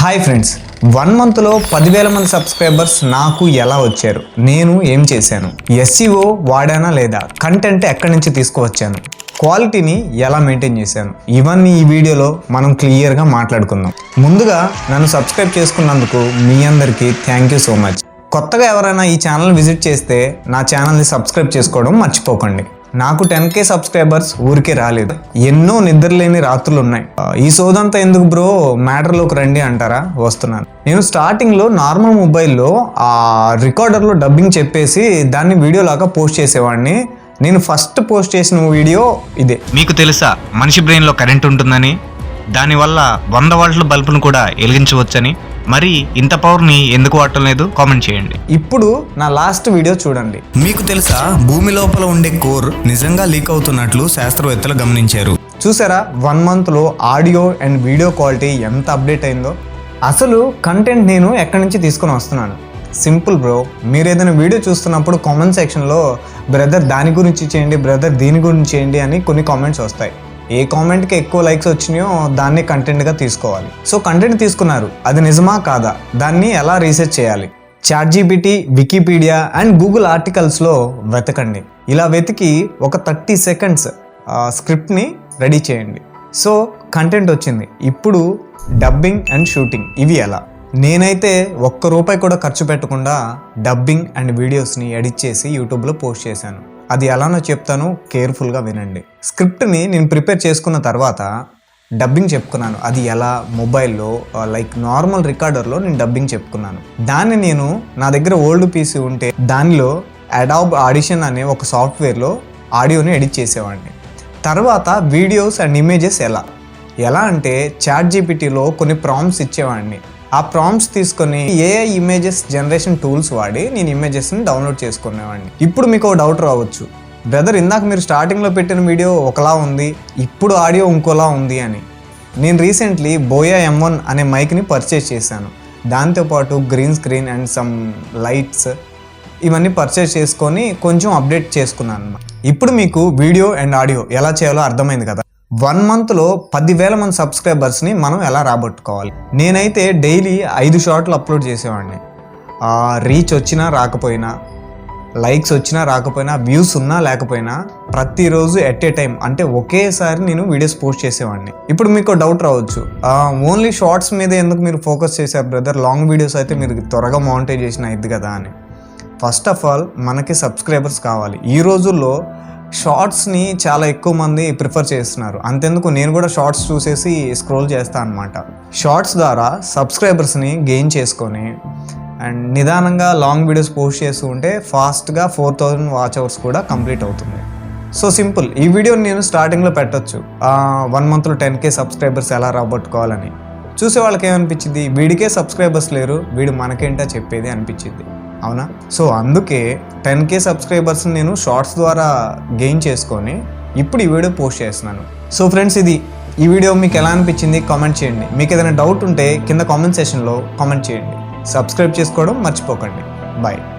Hi friends. One మంత్లో పదివేల మంది సబ్స్క్రైబర్స్ నాకు ఎలా వచ్చారు? నేను ఏం చేశాను? ఎస్సీఓ వాడానా లేదా? కంటెంట్ ఎక్కడి నుంచి తీసుకువచ్చాను? క్వాలిటీని ఎలా మెయింటైన్ చేశాను? ఇవన్నీ ఈ వీడియోలో మనం క్లియర్గా మాట్లాడుకుందాం. ముందుగా నన్ను సబ్స్క్రైబ్ చేసుకున్నందుకు మీ అందరికీ థ్యాంక్ యూ సో మచ్. కొత్తగా ఎవరైనా ఈ ఛానల్ విజిట్ చేస్తే నా ఛానల్ని సబ్స్క్రైబ్ చేసుకోవడం మర్చిపోకండి. నాకు టెన్ కే సబ్స్క్రైబర్స్ ఊరికే రాలేదు. ఎన్నో నిద్రలేని రాత్రులు ఉన్నాయి ఈ సోదంతా ఎందుకు బ్రో? మ్యాటర్లోకి రండి అంటారా? వస్తున్నాను. నేను స్టార్టింగ్లో నార్మల్ మొబైల్లో ఆ రికార్డర్లో డబ్బింగ్ చెప్పేసి దాన్ని వీడియో లాగా పోస్ట్ చేసేవాడిని. నేను ఫస్ట్ పోస్ట్ చేసిన వీడియో ఇదే. మీకు తెలుసా? మనిషి బ్రెయిన్లో కరెంట్ ఉంటుందని? దానివల్ల వంద వాల్ట్ల బల్బును కూడా వెలిగించవచ్చని? మరి ఇంత పవర్ని ఎందుకు వాడటం లేదు కామెంట్ చేయండి. ఇప్పుడు నా లాస్ట్ వీడియో చూడండి. మీకు తెలుసా భూమి లోపల ఉండే కోర్ నిజంగా లీక్ అవుతున్నట్లు శాస్త్రవేత్తలు గమనించారు. చూసారా వన్ మంత్లో ఆడియో అండ్ వీడియో క్వాలిటీ ఎంత అప్డేట్ అయిందో? అసలు కంటెంట్ నేను ఎక్కడి నుంచి తీసుకొని వస్తున్నాను? సింపుల్ బ్రో మీరు ఏదైనా వీడియో చూస్తున్నప్పుడు కామెంట్ సెక్షన్లో బ్రదర్ దాని గురించి చేయండి బ్రదర్ దీని గురించి చేయండి అని కొన్ని కామెంట్స్ వస్తాయి. ఏ కామెంట్కి ఎక్కువ లైక్స్ వచ్చినాయో దాన్ని కంటెంట్గా తీసుకోవాలి. సో కంటెంట్ తీసుకున్నారు. అది నిజమా కాదా? దాన్ని ఎలా రీసెర్చ్ చేయాలి? చాట్ జీబీటీ వికీపీడియా అండ్ గూగుల్ ఆర్టికల్స్లో వెతకండి. ఇలా వెతికి ఒక థర్టీ సెకండ్స్ స్క్రిప్ట్ని రెడీ చేయండి. సో కంటెంట్ వచ్చింది. ఇప్పుడు డబ్బింగ్ అండ్ షూటింగ్. ఇవి ఎలా? నేనైతే ఒక్క రూపాయి కూడా ఖర్చు పెట్టకుండా డబ్బింగ్ అండ్ వీడియోస్ని ఎడిట్ చేసి యూట్యూబ్లో పోస్ట్ చేశాను. అది ఎలానో చెప్తాను కేర్ఫుల్గా వినండి. స్క్రిప్ట్ని నేను ప్రిపేర్ చేసుకున్న తర్వాత డబ్బింగ్ చెప్పుకున్నాను అది ఎలా మొబైల్లో లైక్ నార్మల్ రికార్డర్లో నేను డబ్బింగ్ చెప్పుకున్నాను దాన్ని నేను నా దగ్గర ఓల్డ్ పీసీ ఉంటే దానిలో అడాబ్ ఆడిషన్ అనే ఒక సాఫ్ట్వేర్లో ఆడియోని ఎడిట్ చేసేవాడిని. తర్వాత వీడియోస్ అండ్ ఇమేజెస్ ఎలా? ఎలా అంటే చాట్ జీపీటీలో కొన్ని ప్రామ్స్ ఇచ్చేవాడిని. ఆ ప్రాంప్ట్స్ తీసుకొని ఏఐ ఇమేజెస్ జనరేషన్ టూల్స్ వాడి నేను ఇమేజెస్ని డౌన్లోడ్ చేసుకునేవాడిని. ఇప్పుడు మీకు ఒక డౌట్ రావచ్చు. బ్రదర్ ఇందాక మీరు స్టార్టింగ్లో పెట్టిన వీడియో ఒకలా ఉంది ఇప్పుడు ఆడియో ఇంకోలా ఉంది అని. నేను రీసెంట్లీ బోయా ఎం వన్ అనే మైక్ని పర్చేస్ చేశాను. దాంతోపాటు green screen and some lights ఇవన్నీ పర్చేస్ చేసుకొని కొంచెం అప్డేట్ చేసుకున్నాను ఇప్పుడు మీకు వీడియో అండ్ ఆడియో ఎలా చేయాలో అర్థమైంది కదా? వన్ మంత్లో పదివేల మంది సబ్స్క్రైబర్స్ని మనం ఎలా రాబట్టుకోవాలి? నేనైతే డైలీ ఐదు షార్ట్లు అప్లోడ్ చేసేవాడిని. రీచ్ వచ్చినా రాకపోయినా లైక్స్ వచ్చినా రాకపోయినా వ్యూస్ ఉన్నా లేకపోయినా ప్రతిరోజు ఎట్ ఏ టైం అంటే ఒకేసారి నేను వీడియోస్ పోస్ట్ చేసేవాడిని. ఇప్పుడు మీకు డౌట్ రావచ్చు. ఓన్లీ షార్ట్స్ మీద ఎందుకు మీరు ఫోకస్ చేశారు బ్రదర్? లాంగ్ వీడియోస్ అయితే మీరు త్వరగా మానిటైజేషన్ అయింది కదా అని. ఫస్ట్ ఆఫ్ ఆల్ మనకి సబ్స్క్రైబర్స్ కావాలి. ఈ రోజుల్లో షార్ట్స్ని చాలా ఎక్కువ మంది ప్రిఫర్ చేస్తున్నారు. అంతెందుకు నేను కూడా షార్ట్స్ చూసేసి స్క్రోల్ చేస్తాను అనమాట షార్ట్స్ ద్వారా సబ్స్క్రైబర్స్ని గెయిన్ చేసుకొని అండ్ నిదానంగా లాంగ్ వీడియోస్ పోస్ట్ చేస్తూ ఉంటే ఫాస్ట్గా ఫోర్ థౌజండ్ వాచ్ అవర్స్ కూడా కంప్లీట్ అవుతుంది. సో సింపుల్ ఈ వీడియోని నేను స్టార్టింగ్లో పెట్టొచ్చు. వన్ మంత్లో టెన్ కే సబ్స్క్రైబర్స్ ఎలా రాబట్టుకోవాలని. చూసే వాళ్ళకి ఏమనిపించింది వీడికే సబ్స్క్రైబర్స్ లేరు వీడు మనకేంటా చెప్పేది అనిపించింది. అవునా? సో అందుకే టెన్ కే సబ్స్క్రైబర్స్ నేను షార్ట్స్ ద్వారా గెయిన్ చేసుకొని ఇప్పుడు ఈ వీడియో పోస్ట్ చేస్తున్నాను. సో ఫ్రెండ్స్ ఇది ఈ వీడియో మీకు ఎలా అనిపించింది కామెంట్ చేయండి. మీకు ఏదైనా డౌట్ ఉంటే కింద కామెంట్ సెషన్లో కామెంట్ చేయండి. సబ్స్క్రైబ్ చేసుకోవడం మర్చిపోకండి. బాయ్